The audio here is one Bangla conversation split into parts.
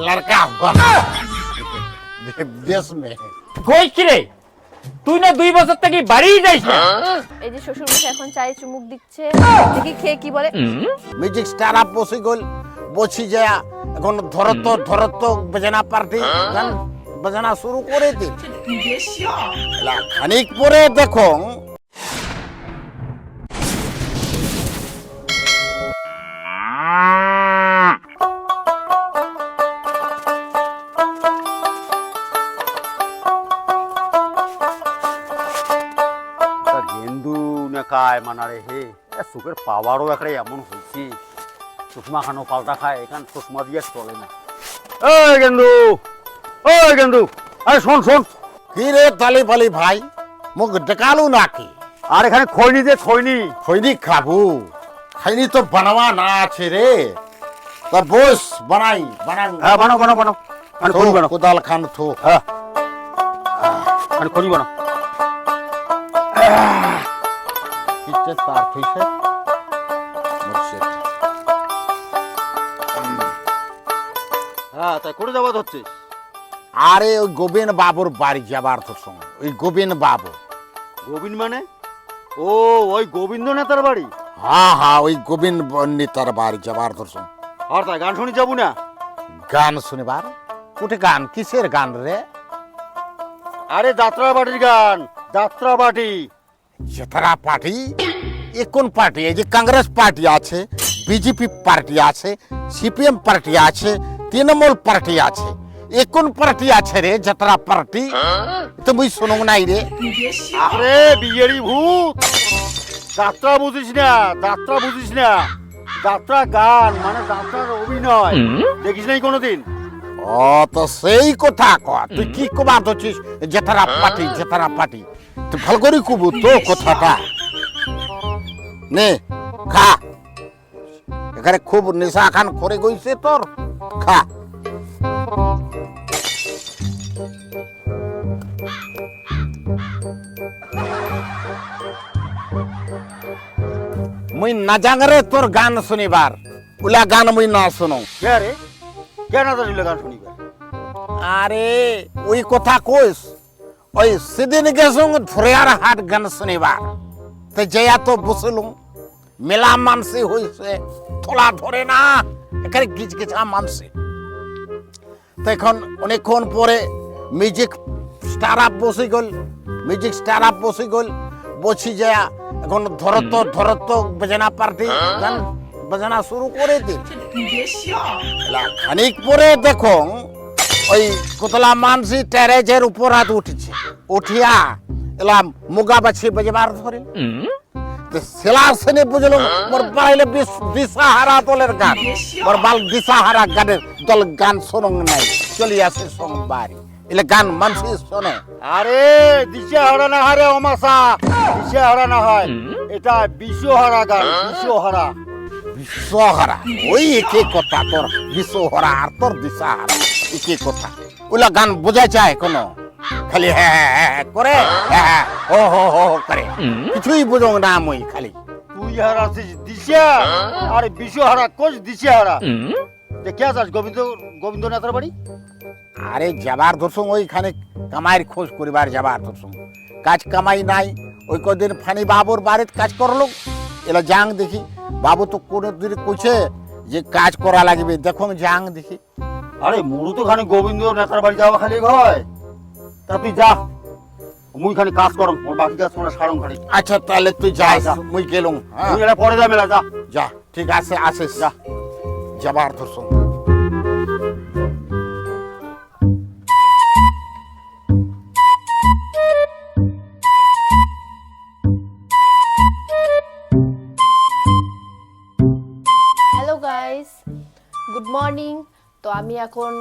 लड़का बना देश में কই কি রে তুই না দুই বছর থেকে বাড়িই যাইস না এই যে শ্বশুর মশাই এখন চায়ে চুমুক দিচ্ছে দেখি খেয়ে কি বলে মিউজিক স্টার আপ বসে গেল বসি যা এখন ধরত ধরত বাজানা পার্টি গান বাজানা শুরু করে দিন খানিক পরে দেখো এ সুখের পাওয়ারও একটা এমন হয়েছে। চশমা খানো পাল্টা খায় এখান চশমা দিয়ে চলে না। এই গেন্দু ওই গেন্দু আরে শোন শোন। কি রে তালি পালি ভাই মুখ ডেকালু নাকি আর এখানে খৈনি দে খৈনি। খৈনি খাব। খাইনি তো বানাবা না আছে রে। তা বস বানাই বানাই। হ্যাঁ বানো বানো বানো মানে খৈনি বানো কোদাল খান থো হ্যাঁ। মানে খৈনি বানো কিচ্ছে তার থইছে মুর্শিদ। হ্যাঁ তাই করে যাওয়া হচ্ছে আরে ওই গোবিন্দ বাবুর বাড়ি যাবার তো সময়। ওই গোবিন্দ বাবু। গোবিন্দ মানে? ও ওই গোবিন্দ নেতার বাড়ি? হ্যাঁ হ্যাঁ ওই গোবিন্দ নেতার বাড়ি যাবার তো সময়। আর তাই গান শুনি যাব না? গান শুনিবার? কোটে গান কিসের গান রে? আরে যাত্রা বাটির গান যাত্রা বাটি জেতারা পার্টি এ কোন পার্টি এই যে কংগ্রেস পার্টি আছে বিজেপি পার্টি আছে সিপিএম পার্টি আছে তৃণমূল পার্টি আছে এ কোন পার্টি আছে রে যাত্রা পার্টি তো মুই শুনুং নাই রে আরে বিয়েরি ভূত যাত্রা বুঝিস না যাত্রা বুঝিস না যাত্রা গান মানে যাত্রার অভিনয় দেখিস নাই কোনোদিন ও তো সেই কথা ক তুই কি কবা দছিস জেতারা পার্টি জেতারা পার্টি ভালো করে কবু তো কথাটা। নে খা। এখানে খুব নেশা খান করে গইছে তোর। খা। মুই না জাঙ্গরে তোর গান শুনিবার। উলা গান মুই না শুনো। কে রে? কে না জানিলে গান শুনিবে আরে ওই কথা কইস। ওই সেদিন গেছুং ধরিয়ার হাট গান শুনিবার। তো যেয়া তো বসলুম মেলা মানসি হইছে থলা ধরে না এখানে গিজা মানসি। তো এখন অনেকক্ষণ পরে মিউজিক স্টার আপ বসে গেল মিউজিক স্টার আপ বসে গেল বসি যা এখন ধরত ধরত বাজানা পার্টি গান বাজানা শুরু করে দিন এলা খানিক পরে দেখো ওই কোতলা মানসি টেরেজের উপর হাত উঠেছে। উঠিয়া এলাম মুগা বাছি বাজবার ধরে। তো সেলা সেনে বুঝলো মোর বাড়াইলে দিশাহারা দলের গান। মোর বাল দিশাহারা গানের দল গান শোনং নাই। চলি আসে সং বাড়ি এলে গান মানসি শোনে। আরে দিশে হারা না হারে অমাসা দিশে হারা না হয়। এটা বিশ্বহারা গান বিশ্বহারা। বিশ্বহারা। ওই একে কথা তোর বিশ্বহারা আর তোর দিশাহারা। একে কথা। ওলা গান বোঝা যায় কোনো খালি হ্যাঁ হ্যাঁ হ্যাঁ হ্যাঁ করে হ্যাঁ ও হো হো করে। কিছুই বুঝো না মই খালি। তুই হারা আছিস দিশা আরে কোচ দিশে হারা। কে গোবিন্দ বাড়ি? আরে যাবার দর্শন ওইখানে কামাইয়ের খোঁজ করিবার যাবার দর্শন। কাজ কামাই নাই ওই কদিন ফানি বাবুর বাড়িতে কাজ করল। এলা যাং দেখি বাবু তো কোনো দিন কইছে যে কাজ করা লাগবে। দেখুন যাং দেখি। আরে মুরু তো খানি গোবিন্দ নেতার বাড়ি যাওয়া খালি হয়। তা তুই যা মুই খানি কাজ করম ওর বাকি কাজ তোমরা সারম খালি আচ্ছা তাহলে তুই যাই যা। মুই গেলুম হ্যাঁ? তুই এটা পরে যা মেলা যা। যা ঠিক আছে আসিস। যা। যাবার গাইস গুড মর্নিং তো আমি এখন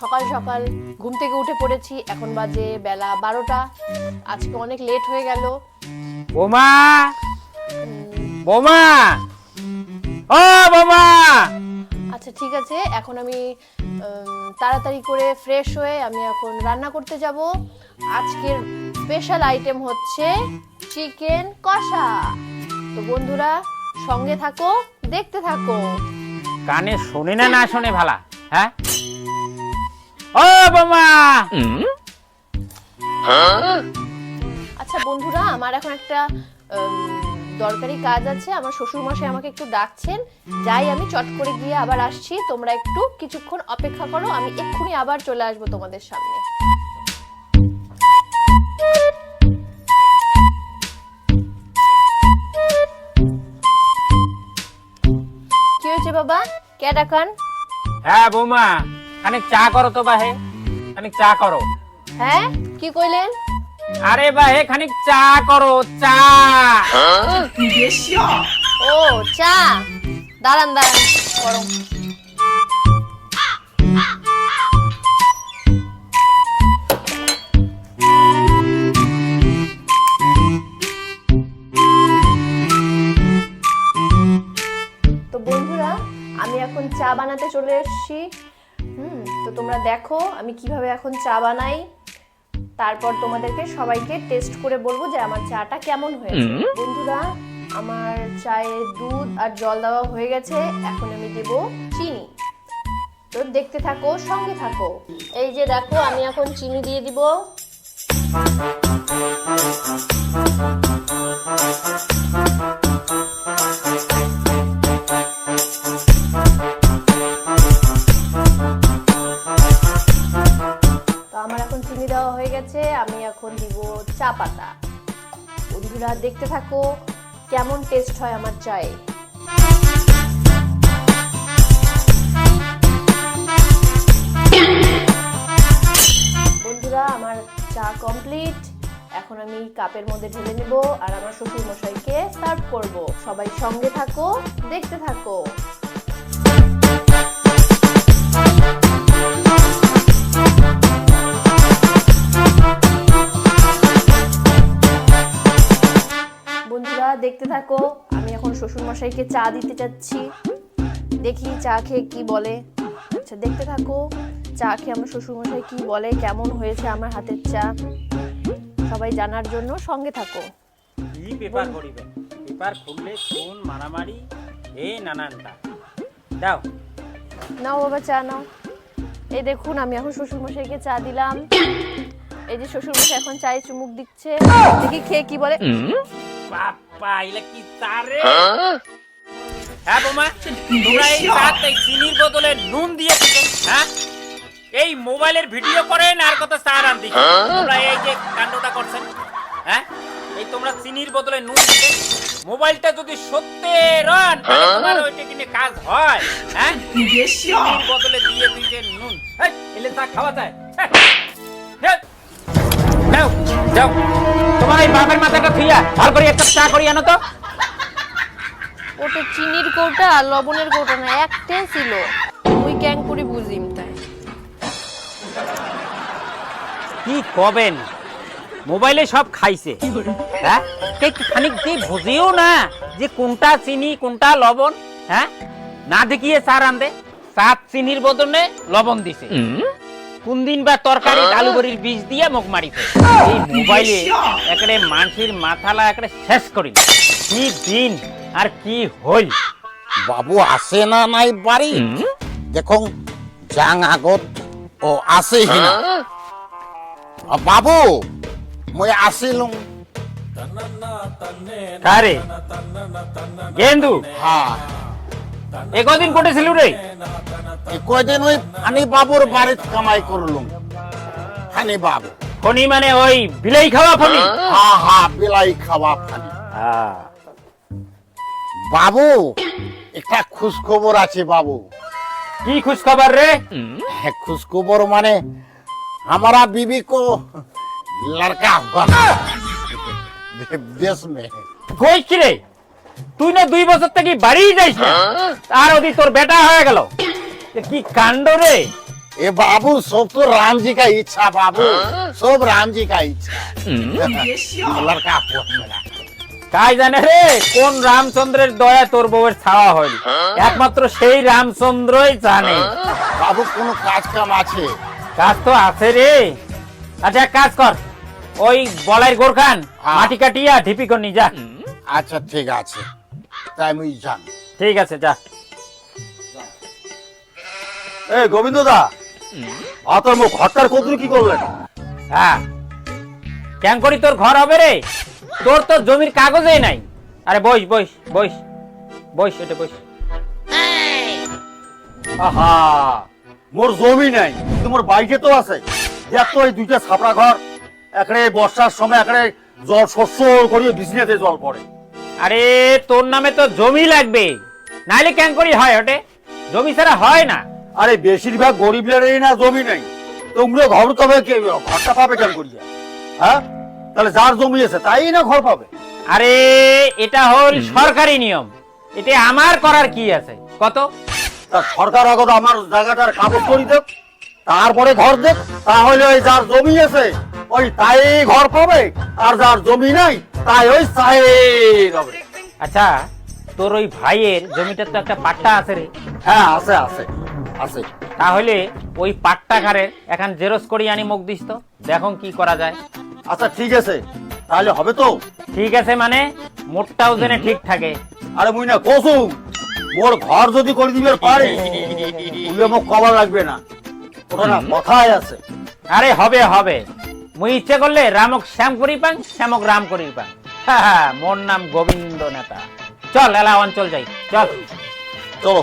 সকাল সকাল ঘুম থেকে উঠে পড়েছি এখন বাজে বেলা বারোটা। আজকে অনেক লেট হয়ে গেল। বোমা! বোমা! ও বোমা! আচ্ছা ঠিক আছে এখন আমি তাড়াতাড়ি করে ফ্রেশ হয়ে আমি এখন রান্না করতে যাব। আজকের স্পেশাল আইটেম হচ্ছে চিকেন কষা। তো বন্ধুরা সঙ্গে থাকো দেখতে থাকো। কানে শুনে না না শুনে ভালা? হ্যাঁ? ও বোমা! আচ্ছা বন্ধুরা আমার এখন একটা দরকারি কাজ আছে। আমার শ্বশুর মশাই আমাকে একটু ডাকছেন। যাই আমি চট করে গিয়ে আবার আসছি। তোমরা একটু কিছুক্ষণ অপেক্ষা করো। আমি এক্ষুনি আবার চলে আসব তোমাদের সামনে। কি হয়েছে বাবা? কে ডাকান? হ্যাঁ বৌমা খানিক চা করো তো বাহে খানিক চা করো। হ্যাঁ কি কইলেন? আরে বাহে খানিক চা করো চা। ও চা। দাঁড়ান দাঁড়ান গরম। চা বানাতে চলে এসেছি। হুম তো তোমরা দেখো আমি কীভাবে এখন চা বানাই। তারপর তোমাদেরকে সবাইকে টেস্ট করে বলব যে আমার চাটা কেমন হয়েছে। বন্ধুরা আমার চায়ে দুধ আর জল দেওয়া হয়ে গেছে। এখন আমি দেব চিনি। তো দেখতে থাকো সঙ্গে থাকো। এই যে দেখো আমি এখন চিনি দিয়ে দিব। তো আমার এখন চিনি দেওয়া হয়ে গেছে, আমি এখন দিব চা পাতা। বন্ধুরা, দেখতে থাকো কেমন টেস্ট হয় আমার চায়ে। বন্ধুরা, আমার চা কমপ্লিট এখন আমি কাপের মধ্যে ঢেলে নেব আর আমার শ্বশুর মশাইকে সার্ভ করব। সবাই সঙ্গে থাকো, দেখতে থাকো। দেখতে থাকো। আমি এখন শ্বশুর মশাইকে চা দিতে চাচ্ছি দেখি চা খেয়ে কি বলে। আচ্ছা দেখতে থাকো। চা খেয়ে আমার শ্বশুর মশাই কি বলে কেমন হয়েছে আমার হাতের চা? সবাই জানার জন্য সঙ্গে থাকো। কি পেপার করিবে পেপার খুললে কোন মারামারি? এই নানানটা দাও। নাও বাবা চা নাও। এই দেখুন আমি এখন শ্বশুর মশাইকে চা দিলাম। এই যে শ্বশুর মশাই এখন চায়ে চুমুক দিচ্ছে। দেখি খেয়ে কি বলে। বাপ্পা এলা কি তারে? হ্যাঁ? বোমা তোমরা এই চাতে চিনির বদলে নুন দিয়ে দিলেন হ্যাঁ? এই মোবাইলের ভিডিও করেন আর কত চা রান দিচ্ছেন তোমরা এই যে কাণ্ডটা করছেন হ্যাঁ? এই তোমরা চিনির বদলে নুন দিলেন মোবাইলটা যদি সত্যি রান তোমার ওইটা কিনে কাজ হয় হ্যাঁ? চিনির বদলে দিয়ে দিতে নুন। এই, এলে চা খাওয়া যায়। হ্যাঁ। যাও যাও। এই বাপের মাথাটা থুইয়া ভালো করে একটা চা করি আনো তো। ওটা চিনির কৌটা আর লবণের কৌটা না একটাই ছিল। ওই ক্যাং করে বুঝিম তাই। কি কবেন? মোবাইলে সব খাইছে। হ্যাঁ? কে খানিক দিয়ে বুঝেও না যে কোনটা চিনি কোনটা লবণ হ্যাঁ? না দেখিয়ে চা রান্ধে। সাত চিনির বদলে লবণ দিছে। কোন দিন বা তরকারি আলু বড়ির বীজ দিয়ে মুখ মারিছে এই মোবাইলে একড়ে মানসির মাথালা একড়ে শেষ করি কি দিন আর কি হইল বাবু আসে না নাই বাড়ি? দেখুন জাং আগত ও আসে না। বাবু মই আসিলুম। কারে? গেন্দু? হ্যাঁ। এ কদিন কোটেছিল রে এই কয়দিন ওই ফানি বাবুর বাড়িতে কামাই করলুম ফানি বাবু ফনি মানে ওই বিলাই খাওয়া ফনি হা হা বিলাই খাওয়া ফানি হ্যাঁ বাবু একটা খুশ খবর আছে বাবু কি খুশ খবর রে है खुशखबर माने हमारा बीबी को लड़का हुआ देश में কইস কি রে তুই না দুই বছর থেকে বাড়ি যাইস না আর ওদি তোর বেটা হয়ে গেল এ কি কাণ্ড রে ये बाबू सब तो राम जी का इच्छा बाबू सब राम जी का इच्छा लड़का हुआ मेरा কাই জানে রে কোন রামচন্দ্রের দয়া তোর বউয়ের ছাওয়া হইল একমাত্র সেই রামচন্দ্রই জানে बाबू कोनो काज काम আছে কাজ তো আছে রে আচ্ছা এক কাজ কর ওই বলাই গোরখান হ্যাঁ। মাটি কাটিয়া ঢিপি কর নি যা আচ্ছা ঠিক আছে তাই জান ঠিক আছে যা। এ গোবিন্দ দা মুখ কদুর কি করলেন? হ্যাঁ। কেন করি তোর ঘর হবে রে? তোর তো জমির কাগজেই নাই। আরে বইস বইস বইস বইস এটা বইস। আহা মোর জমি নাই কিন্তু মোর বাইকে তো আছে। দেখ তো এই দুইটা ছাপড়া ঘর একড়ে বর্ষার সময় একড়ে জল শস্য করিয়ে বিছনাতে জল পড়ে। আরে তোর নামে তো জমি লাগবে। নাইলে কেন করি হয় ওটে জমি ছাড়া হয় না। আরে বেশিরভাগ গরিবদেরই না জমি নাই। তোমরা ঘর কবে কে ঘরটা পাবে কেন করিয়া হ্যাঁ? তাহলে যার জমি আছে তাই না ঘর পাবে? আরে এটা হল সরকারি নিয়ম। এটা আমার করার কি আছে? কত? তা সরকার আগত আমার জায়গাটার কাগজ করি দেব তারপরে ঘর দেব তাহলে ওই যার জমি আছে ওই তাই ঘর পাবে আর যার জমি নাই তাই ওই চাই হবে। আচ্ছা তোর ওই ভাইয়ের জমিটার তো একটা পাট্টা আছে রে। হ্যাঁ আছে আছে আছে। তাহলে ওই পাট্টা ঘরে এখন জেরক্স করি আনি মুখ দিস তো দেখুন কি করা যায়। আচ্ছা ঠিক আছে। তাহলে হবে তো। ঠিক আছে মানে মোটটাও যেন ঠিক থাকে। আরে মুই না কসু মোর ঘর যদি করে দিবে পারে উলে মোক কবার লাগবে না। ওটা না কথাই আছে। আরে হবে হবে। মুই ইচ্ছে করলে রামক শ্যাম করি পাং শ্যামক রাম করি পাং মোর নাম গোবিন্দ নেতা। চল, এলা অঞ্চল যাই। চল। চলো।